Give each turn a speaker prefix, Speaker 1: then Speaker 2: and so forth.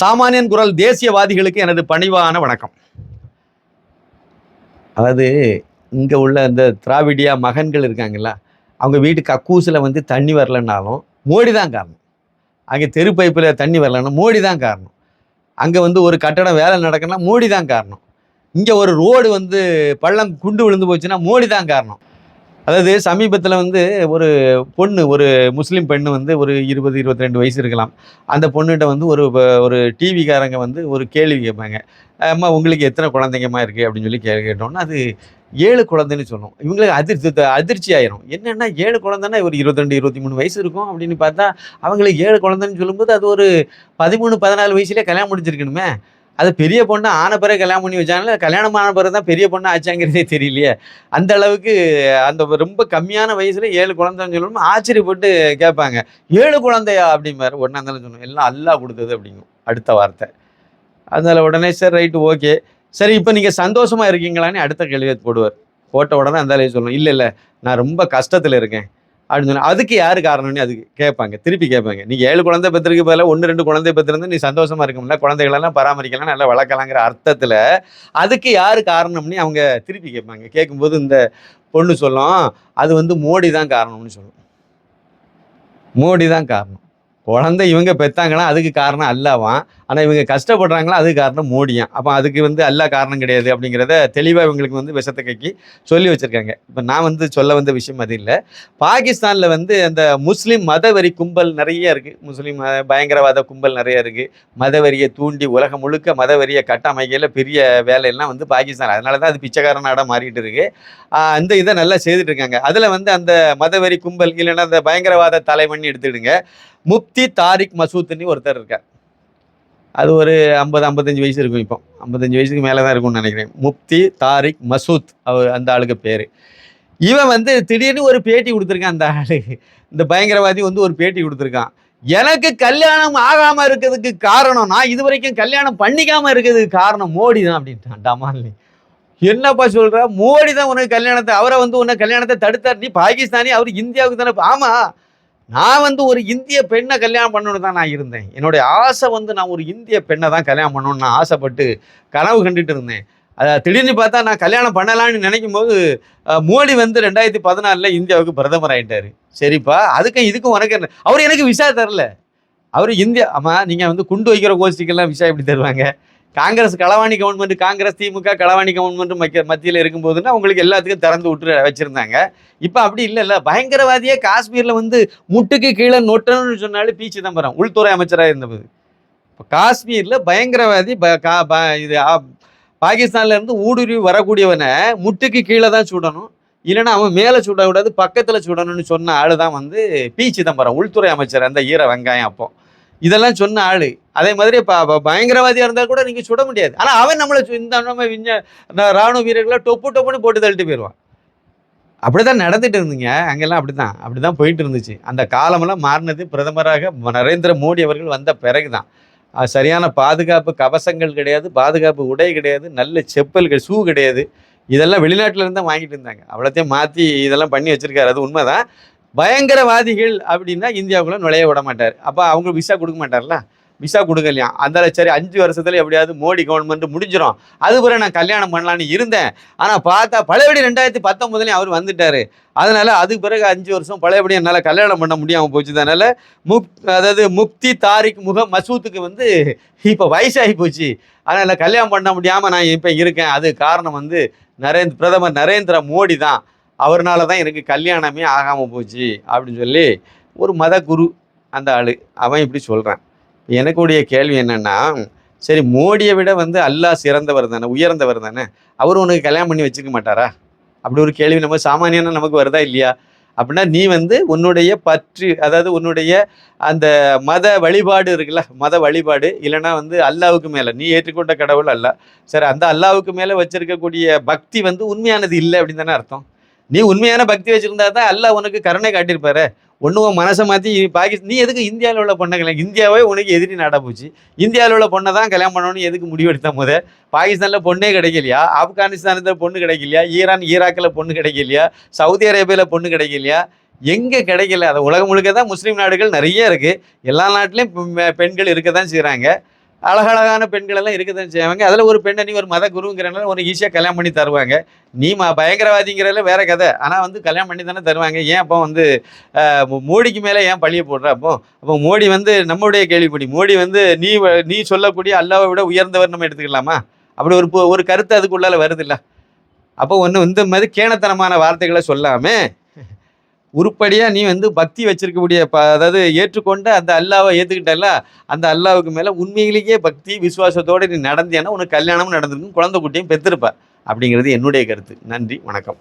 Speaker 1: சாமானியன் குரல் தேசியவாதிகளுக்கு எனது பணிவான வணக்கம். அதாவது இங்கே உள்ள இந்த திராவிடியா மகன்கள் இருக்காங்கல்ல அவங்க வீட்டு கக்கூசில் வந்து தண்ணி வரலைன்னாலும் மோடி தான் காரணம். அங்கே தெரு பைப்பில் தண்ணி வரலன்னா மோடி தான் காரணம். அங்கே வந்து ஒரு கட்டடம் வேலை நடக்கணும்னா மோடி தான் காரணம். இங்கே ஒரு ரோடு வந்து பள்ளம் குண்டு விழுந்து போச்சுன்னா மோடி தான் காரணம். அதாவது சமீபத்தில் வந்து ஒரு பொண்ணு ஒரு முஸ்லீம் பெண்ணு வந்து ஒரு இருபது இருபத்தி ரெண்டு வயசு இருக்கலாம். அந்த பொண்ணுகிட்ட வந்து ஒரு ஒரு டிவிக்காரங்க வந்து ஒரு கேள்வி கேட்பாங்க. அம்மா உங்களுக்கு எத்தனை குழந்தைங்கம்மா இருக்குது அப்படின்னு சொல்லி கே கேட்டோம்னா அது ஏழு குழந்தைன்னு சொன்னோம் இவங்களுக்கு அதிர்ச்சி அதிர்ச்சி ஆயிரும். என்னென்னா ஏழு குழந்தைன்னா ஒரு இருபத்திரெண்டு இருபத்தி மூணு வயசு இருக்கும் அப்படின்னு பார்த்தா அவங்களுக்கு ஏழு குழந்தைன்னு சொல்லும்போது அது ஒரு பதிமூணு பதினாலு வயசுலேயே கல்யாணம் முடிச்சிருக்கணுமே அது பெரிய பொண்ணு ஆன பிறகு கல்யாணம் பண்ணி வச்சாங்களே கல்யாணம் ஆன பிறகு தான் பெரிய பொண்ணு ஆச்சாங்கிறதே தெரியலையே. அந்த அளவுக்கு அந்த ரொம்ப கம்மியான வயசுல ஏழு குழந்தைன்னு சொல்லணும் ஆச்சரியப்பட்டு கேட்பாங்க. ஏழு குழந்தையா அப்படிம்பாரு. உடனே இருந்தாலும் சொல்லணும் எல்லாம் அல்லா கொடுத்தது அப்படிங்கும். அடுத்த வார்த்தை. அதனால உடனே சரி ரைட்டு ஓகே. சரி இப்போ நீங்கள் சந்தோஷமாக இருக்கீங்களான்னு அடுத்த கேள்வியை போடுவார். போட்ட உடனே அந்த ஆளே சொல்லணும் இல்லை இல்லை நான் ரொம்ப கஷ்டத்தில் இருக்கேன். அப்படின்னு சொன்னால் அதுக்கு யார் காரணம்னு அதுக்கு கேட்பாங்க. திருப்பி கேட்பாங்க. நீ ஏழு குழந்தை பெற்றிருக்கு பதிலாக ஒன்று ரெண்டு குழந்தை பெற்றிருந்து நீ சந்தோஷமாக இருக்கும்ல குழந்தைகளெல்லாம் பராமரிக்கலாம் நல்லா வளர்க்கலாங்கிற அர்த்தத்தில் அதுக்கு யார் காரணம்னு அவங்க திருப்பி கேட்பாங்க. கேட்கும்போது இந்த பொண்ணு சொல்லும் அது வந்து மோடி தான் காரணம்னு சொல்லும். மோடி தான் காரணம். குழந்தை இவங்க பெத்தாங்களா அதுக்கு காரணம் அல்லாவான் ஆனால் இவங்க கஷ்டப்படுறாங்களா அதுக்கு காரணம் மோடியான் அப்போ அதுக்கு வந்து அல்லா காரணம் கிடையாது அப்படிங்கிறத தெளிவாக இவங்களுக்கு வந்து விஷத்தை கக்கி சொல்லி வச்சுருக்காங்க. இப்போ நான் வந்து சொல்ல வந்த விஷயம் அது இல்லை. பாகிஸ்தானில் வந்து அந்த முஸ்லீம் மதவெறி கும்பல் நிறைய இருக்குது முஸ்லீம் மத- பயங்கரவாத கும்பல் நிறைய இருக்குது மதவெறியை தூண்டி உலகம் முழுக்க மதவெறியை கட்டமைக்கையில் பெரிய வேலையெல்லாம் வந்து பாகிஸ்தான். அதனால தான் அது பிச்சைக்கார நாடாக மாறிட்டு இருக்கு. அந்த இதை நல்லா செய்துட்டு இருக்காங்க. அதில் வந்து அந்த மதவெறி கும்பல் இல்லைன்னா அந்த பயங்கரவாத தலைவன் எடுத்துடுங்க. முப்தி தாரிக் மசூத்னு ஒருத்தர் இருக்கார். அது ஒரு ஐம்பது ஐம்பத்தஞ்சு வயசு இருக்கும் இப்போ. ஐம்பத்தஞ்சு வயசுக்கு மேலே தான் இருக்கும்னு நினைக்கிறேன். முப்தி தாரிக் மசூத் அவர் அந்த ஆளுக்கு பேர். இவன் வந்து திடீர்னு ஒரு பேட்டி கொடுத்துருக்கான் அந்த ஆளு. இந்த பயங்கரவாதி வந்து ஒரு பேட்டி கொடுத்துருக்கான். எனக்கு கல்யாணம் ஆகாமல் இருக்கிறதுக்கு காரணம் நான் இது வரைக்கும் கல்யாணம் பண்ணிக்காமல் இருக்கிறதுக்கு காரணம் மோடி தான் அப்படின்ட்டான். டமாலி என்னப்பா சொல்கிற மோடி தான் உனக்கு கல்யாணத்தை அவரை வந்து உன்னை கல்யாணத்தை தடுத்தார் நீ பாகிஸ்தானி அவர் இந்தியாவுக்கு தானே ஆமாம் நான் வந்து ஒரு இந்திய பெண்ணை கல்யாணம் பண்ணணும்னு தான் நான் இருந்தேன். என்னுடைய ஆசை வந்து நான் ஒரு இந்திய பெண்ணை தான் கல்யாணம் பண்ணணும்னு நான் ஆசைப்பட்டு கனவு கண்டுட்டு இருந்தேன். அதை திடீர்னு பார்த்தா நான் கல்யாணம் பண்ணலான்னு நினைக்கும் போது மோடி வந்து ரெண்டாயிரத்தி பதினாலில் இந்தியாவுக்கு பிரதமர் ஆகிட்டார் சரிப்பா அதுக்கும் இதுக்கும் உனக்கு என்ன? அவர் எனக்கு விசா தரல. அவர் இந்தியா ஆமாம் நீங்கள் வந்து குண்டு வைக்கிற கோஷ்டிக்கெல்லாம் விசா எப்படி தருவாங்க? காங்கிரஸ் களவாணி கவர்மெண்ட் காங்கிரஸ் திமுக களவாணி கவர்மெண்ட் மக்க மத்தியில் இருக்கும்போதுன்னா அவங்களுக்கு எல்லாத்துக்கும் திறந்து விட்டு வச்சுருந்தாங்க. இப்போ அப்படி இல்லை இல்லை பயங்கரவாதியே காஷ்மீரில் வந்து முட்டுக்கு கீழே நொட்டணும்னு சொன்னாலும் பி சிதம்பரம் உள்துறை அமைச்சராக இருந்தபோது. இப்போ காஷ்மீரில் பயங்கரவாதி ப கா ப இது பாகிஸ்தான்லேருந்து ஊடுருவி வரக்கூடியவனை முட்டுக்கு கீழே தான் சுடணும். இல்லைன்னா அவன் மேலே சுடக்கூடாது பக்கத்தில் சுடணும்னு சொன்ன ஆள் தான் வந்து பி சிதம்பரம் உள்துறை அமைச்சர் அந்த ஈர வெங்காயம் அப்போ. இதெல்லாம் சொன்ன ஆள். அதே மாதிரி பயங்கரவாதியாக இருந்தால் கூட நீங்கள் சுட முடியாது. ஆனால் அவன் நம்மளை சு- இந்த நம்ம விஞ்ஞ இந்த ராணுவ வீரர்களை டொப்பு டொப்புன்னு போட்டு தள்ளிட்டு போயிடுவான் அப்படிதான் நடந்துட்டு இருந்தீங்க. அங்கெல்லாம் அப்படி தான் அப்படி தான் போயிட்டு இருந்துச்சு. அந்த காலமெல்லாம் மாறினது பிரதமராக நரேந்திர மோடி அவர்கள் வந்த பிறகு தான் சரியான பாதுகாப்பு கவசங்கள் கிடையாது பாதுகாப்பு உடை கிடையாது நல்ல செப்பல்கள் ஷூ கிடையாது. இதெல்லாம் வெளிநாட்டிலிருந்து தான் வாங்கிட்டு இருந்தாங்க. அவ்வளோத்தையும் மாற்றி இதெல்லாம் பண்ணி வச்சுருக்காரு. அது உண்மை தான் பயங்கரவாதிகள் அப்படின்னா இந்தியாவுக்குள்ளே நுழைய விட மாட்டார். அப்போ அவங்களுக்கு விசா கொடுக்க மாட்டார்ல? விசா கொடுக்கலையாம் அந்த சரி அஞ்சு வருஷத்தில் எப்படியாவது மோடி கவர்மெண்ட் முடிஞ்சிடும் அது பிறகு நான் கல்யாணம் பண்ணலான்னு இருந்தேன். ஆனால் பார்த்தா பழையபடி ரெண்டாயிரத்தி பத்தொம்பதுலேயும் அவர் வந்துட்டார். அதனால் அதுக்கு பிறகு அஞ்சு வருஷம் பழையபடி என்னால் கல்யாணம் பண்ண முடியாமல் போச்சு அதனால் முக் அதாவது முக்தி தாரிக் முக மசூத்துக்கு வந்து இப்போ வயசாகி போச்சு. அதனால் கல்யாணம் பண்ண முடியாமல் நான் இப்போ இருக்கேன். அது காரணம் வந்து நரேந்திர பிரதமர் நரேந்திர மோடி தான். அவர்னால தான் எனக்கு கல்யாணமே ஆகாமல் போச்சு அப்படின்னு சொல்லி ஒரு மத குரு அந்த ஆள் அவன் இப்படி சொல்கிறான் எனக்குடைய கேள்வி என்னென்னா சரி மோடியை விட வந்து அல்லாஹ் சிறந்தவர் தானே உயர்ந்தவர் தானே அவர் உனக்கு கல்யாணம் பண்ணி வச்சுக்க மாட்டாரா? அப்படி ஒரு கேள்வி நம்ம சாமானியனா நமக்கு வருதா இல்லையா? அப்படின்னா நீ வந்து உன்னுடைய பற்று அதாவது உன்னுடைய அந்த மத வழிபாடு இருக்குல்ல மத வழிபாடு இல்லைன்னா வந்து அல்லாவுக்கு மேலே நீ ஏற்றுக்கொண்ட கடவுள் அல்ல. சரி அந்த அல்லாவுக்கு மேலே வச்சிருக்கக்கூடிய பக்தி வந்து உண்மையானது இல்லை அப்படின்னு தானே அர்த்தம்? நீ உண்மையான பக்தி வச்சுருந்தா தான் அல்ல உனக்கு கருணை காட்டியிருப்பாரு. ஒன்று உன் மனசை மாற்றி பாகிஸ்தான் நீ எதுக்கு இந்தியாவில் உள்ள பொண்ணை கல்யாணம் இந்தியாவே உனக்கு எதிரி நாடா போச்சு. இந்தியாவில் உள்ள பொண்ணை தான் கல்யாணம் பண்ணணும்னு எதுக்கு முடிவெடுத்த முத? பாகிஸ்தானில் பொண்ணே கிடைக்கலையா? ஆப்கானிஸ்தானத்தில் பொண்ணு கிடைக்கலையா? ஈரான் ஈராக்கில் பொண்ணு கிடைக்கலையா? சவுதி அரேபியாவில் பொண்ணு கிடைக்கலையா? எங்கே கிடைக்கல? அது உலகம் முழுக்க தான் முஸ்லீம் நாடுகள் நிறைய இருக்குது எல்லா நாட்டிலையும் பெண்கள் இருக்க தான் செய்கிறாங்க அழகழகான பெண்கள் எல்லாம் இருக்கதான் செய்வாங்க. அதில் ஒரு பெண்ணை நீ ஒரு மத குருங்கிறனால ஒரு ஈஸியாக கல்யாணம் பண்ணி தருவாங்க. நீ ம பயங்கரவாதிங்கிறதுல வேற கதை. ஆனால் வந்து கல்யாணம் பண்ணி தானே தருவாங்க. ஏன் அப்போ வந்து மோடிக்கு மேலே ஏன் பழிய போடுற அப்போ? அப்போ மோடி வந்து நம்முடைய கேள்விப்படி மோடி வந்து நீ வ- நீ சொல்லக்கூடிய அல்லாவை விட உயர்ந்தவர் நம்ம எடுத்துக்கலாமா? அப்படி ஒரு ஒரு கருத்து அதுக்குள்ளால வருதுல்ல. அப்போ ஒன்று இந்த மாதிரி கேணத்தனமான வார்த்தைகளை சொல்லாமல் உருப்படியாக நீ வந்து பக்தி வச்சிருக்கக்கூடிய ப அதாவது ஏற்றுக்கொண்ட அந்த அல்லாவை ஏற்றுக்கிட்டல அந்த அல்லாவுக்கு மேலே உண்மையிலேயே பக்தி விசுவாசத்தோடு நீ நடந்தியானா உனக்கு கல்யாணமும் நடந்திருக்கும் குழந்தை குட்டியும் பெற்றிருப்ப அப்படிங்கிறது என்னுடைய கருத்து. நன்றி வணக்கம்.